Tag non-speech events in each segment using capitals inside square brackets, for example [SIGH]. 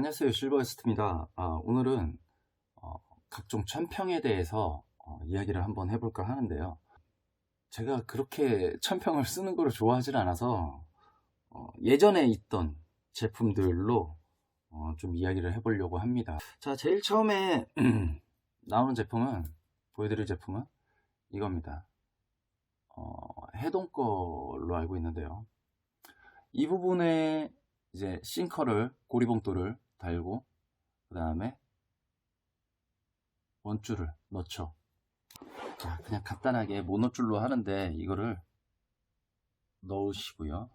안녕하세요. 실버에스트입니다. 아, 오늘은 어, 각종 천평에 대해서 어, 이야기를 한번 해볼까 하는데요. 제가 그렇게 천평을 [LAUGHS] 쓰는 걸 좋아하지 않아서 어, 예전에 있던 제품들로 어, 좀 이야기를 해보려고 합니다. 자 제일 처음에 [CLEARS THROAT] 나오는 제품은 보여드릴 제품은 이겁니다. 어, 해동 걸로 알고 있는데요. 이 부분에 이제 싱커를 고리봉돌을 달고 그 다음에 원줄을 넣죠. 자 그냥 간단하게 모노줄로 하는데 이거를 넣으시고요.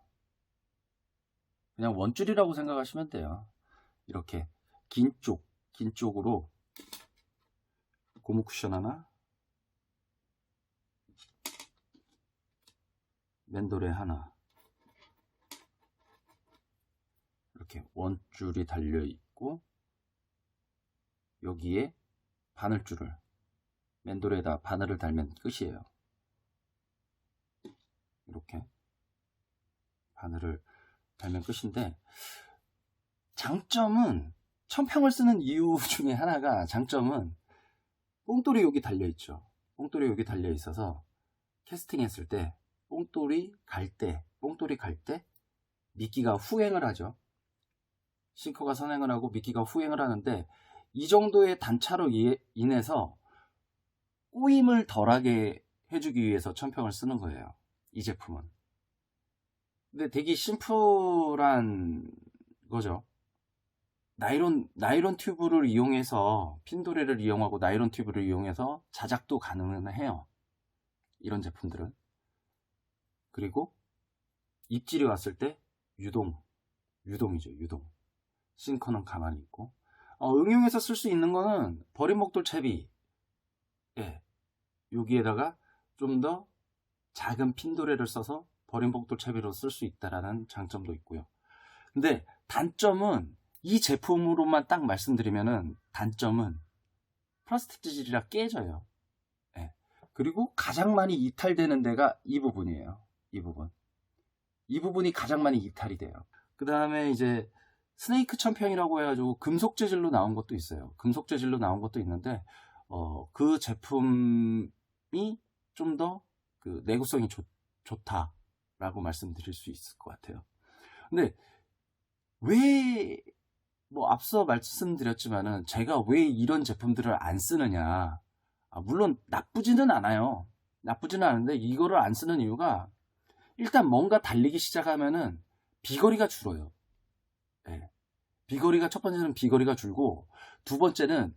그냥 원줄이라고 생각하시면 돼요. 이렇게 긴 쪽, 긴 쪽으로 고무 쿠션 하나 맨돌에 하나 이렇게 원줄이 달려 있고 여기에 바늘줄을 맨돌에다 바늘을 달면 끝이에요. 이렇게 바늘을 달면 끝인데 장점은 천평을 쓰는 이유 [LAUGHS] 중에 하나가 장점은 뽕돌이 여기 달려 있죠. 뽕돌이 여기 달려 있어서 캐스팅 했을 때 뽕돌이 갈 때 뽕돌이 갈 때 미끼가 후행을 하죠 싱커가 선행을 하고 미끼가 후행을 하는데 이 정도의 단차로 인해서 꼬임을 덜하게 해주기 위해서 천평을 쓰는 거예요. 이 제품은. 근데 되게 심플한 거죠. 나이론, 나이론 튜브를 이용해서 핀도레를 이용하고 나이론 튜브를 이용해서 자작도 가능은 해요. 이런 제품들은. 그리고 입질이 왔을 때 유동, 유동이죠, 유동. 싱커는 가만히 있고. 어, 응용해서 쓸 수 있는 거는 버린 목돌 채비. 예, 여기에다가 좀 더 작은 핀도레를 써서 버린 목돌 채비로 쓸 수 있다라는 장점도 있고요. 근데 단점은 이 제품으로만 딱 말씀드리면은 단점은 플라스틱 재질이라 깨져요. 예. 그리고 가장 많이 이탈되는 데가 이 부분이에요. 이 부분. 이 부분이 가장 많이 이탈이 돼요. 그 다음에 이제 스네이크 천평이라고 해가지고 금속 재질로 나온 것도 있어요. 금속 재질로 나온 것도 있는데 어, 그 제품이 좀 더 그 내구성이 좋, 좋다라고 말씀드릴 수 있을 것 같아요. 근데 왜 뭐 앞서 말씀드렸지만은 제가 왜 이런 제품들을 안 쓰느냐 아, 물론 나쁘지는 않아요. 나쁘지는 않은데 이거를 안 쓰는 이유가 일단 뭔가 달리기 시작하면은 비거리가 줄어요. 네. 비거리가 첫 번째는 비거리가 줄고 두 번째는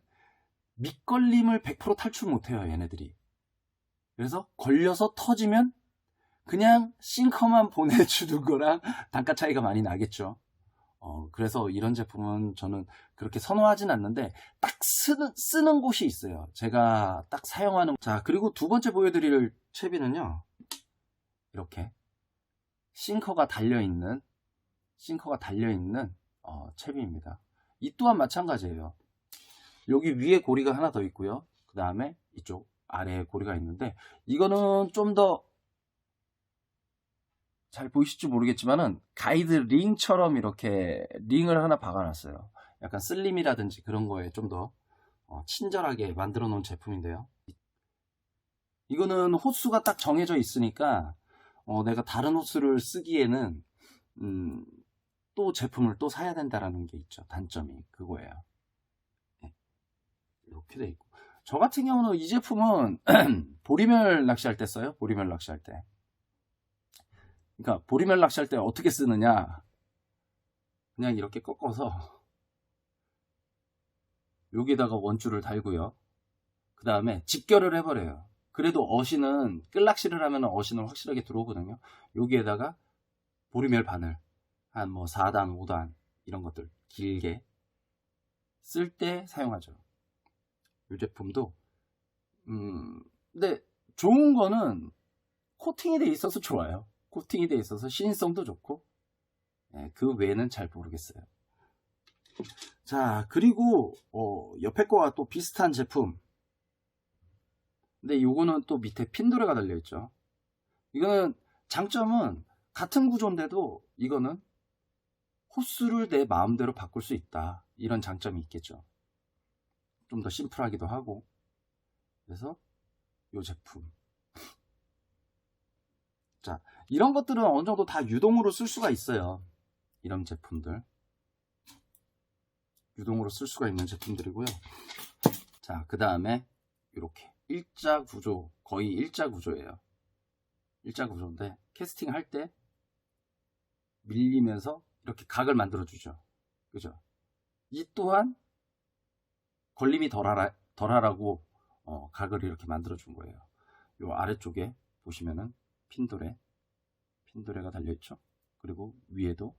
밑걸림을 100% 탈출 못해요 얘네들이. 그래서 걸려서 터지면 그냥 싱커만 [LAUGHS] 보내주는 거랑 단가 차이가 많이 나겠죠. 어, 그래서 이런 제품은 저는 그렇게 선호하진 않는데 딱 쓰는, 쓰는 곳이 있어요. 제가 딱 사용하는 자 그리고 두 번째 보여드릴 채비는요. 이렇게. 싱커가 달려있는 싱커가 달려있는 어, 채비입니다. 이 또한 마찬가지예요. 여기 위에 고리가 하나 더 있고요. 그 다음에 이쪽 아래에 고리가 있는데 이거는 좀 더 잘 보이실지 모르겠지만은 가이드 링처럼 이렇게 링을 하나 박아놨어요. 약간 슬림이라든지 그런 거에 좀더 어, 친절하게 만들어 놓은 제품인데요. 이거는 호수가 딱 정해져 있으니까 어, 내가 다른 호수를 쓰기에는 음, 또 제품을 또 사야 된다라는 게 있죠. 단점이 그거예요. 네. 이렇게 돼 있고. 저 같은 경우는 이 제품은 [CLEARS THROAT] 보리멸 낚시할 때 써요. 보리멸 낚시할 때. 그러니까 보리멸 낚시할 때 어떻게 쓰느냐. 그냥 이렇게 꺾어서 여기다가 원줄을 달고요. 그 다음에 직결을 해버려요. 그래도 어신은 끌낚시를 하면 어신은 확실하게 들어오거든요. 여기에다가 보리멸 바늘 한 뭐 4단, 5단 이런 것들 길게 쓸 때 사용하죠. 이 제품도 음 근데 좋은 거는 코팅이 돼 있어서 좋아요. 코팅이 돼 있어서 신성도 좋고 네, 그 외에는 잘 모르겠어요. 자 그리고 어, 옆에 거와 또 비슷한 제품 근데 요거는 또 밑에 핀도레가 달려있죠. 이거는 장점은 같은 구조인데도 이거는 호스를 내 마음대로 바꿀 수 있다. 이런 장점이 있겠죠. 좀 더 심플하기도 하고. 그래서 이 제품. [LAUGHS] 자, 이런 것들은 어느 정도 다 유동으로 쓸 수가 있어요. 이런 제품들. 유동으로 쓸 수가 있는 제품들이고요. 자, 그 다음에 이렇게 일자 구조, 거의 일자 구조예요. 일자 구조인데 캐스팅 할 때 밀리면서 이렇게 각을 만들어 주죠. 그죠? 이 또한 걸림이 덜하라, 덜하라고 어, 각을 이렇게 만들어 준 거예요. 요 아래쪽에 보시면은 핀도레, 핀도레가 달려 있죠. 그리고 위에도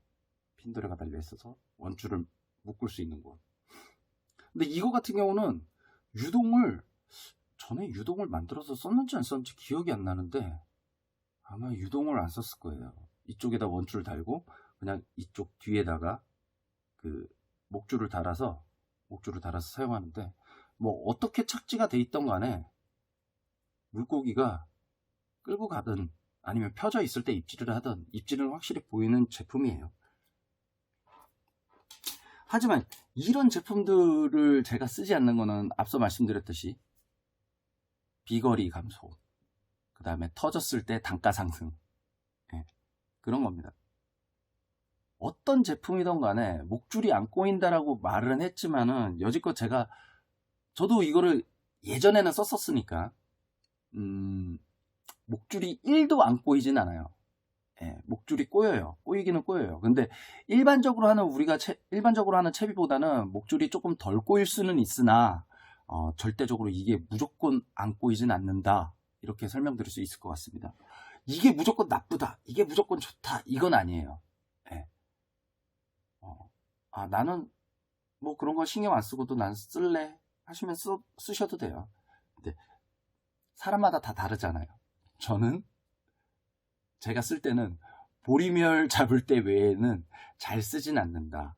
핀도레가 달려 있어서 원줄을 묶을 수 있는 곳. 근데 이거 같은 경우는 유동을 전에 유동을 만들어서 썼는지 안 썼는지 기억이 안 나는데 아마 유동을 안 썼을 거예요. 이쪽에다 원줄 달고 그냥 이쪽 뒤에다가 그 목줄을 달아서 목줄을 달아서 사용하는데 뭐 어떻게 착지가 돼 있던 간에 물고기가 끌고 가든 아니면 펴져 있을 때 입질을 하든 입질은 확실히 보이는 제품이에요. 하지만 이런 제품들을 제가 쓰지 않는 거는 앞서 말씀드렸듯이 비거리 감소, 그 다음에 터졌을 때 단가 상승, 예, 그런 겁니다. 어떤 제품이든 간에 목줄이 안 꼬인다라고 말은 했지만은 여지껏 제가 저도 이거를 예전에는 썼었으니까 음, 목줄이 1도 안 꼬이진 않아요. 예, 목줄이 꼬여요. 꼬이기는 꼬여요. 근데 일반적으로 하는 우리가 채- 일반적으로 하는 채비보다는 목줄이 조금 덜 꼬일 수는 있으나 어, 절대적으로 이게 무조건 안 꼬이진 않는다. 이렇게 설명드릴 수 있을 것 같습니다. 이게 무조건 나쁘다. 이게 무조건 좋다. 이건 아니에요. 아, 나는 뭐 그런 거 신경 안 쓰고도 난 쓸래 하시면 쓰, 쓰셔도 돼요. 근데 사람마다 다 다르잖아요. 저는 제가 쓸 때는 보리멸 잡을 때 외에는 잘 쓰진 않는다.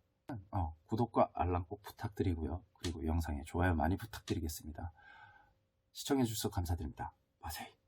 어, 구독과 알람 꼭 부탁드리고요. 그리고 영상에 좋아요 많이 부탁드리겠습니다. 시청해주셔서 감사드립니다. 마세이.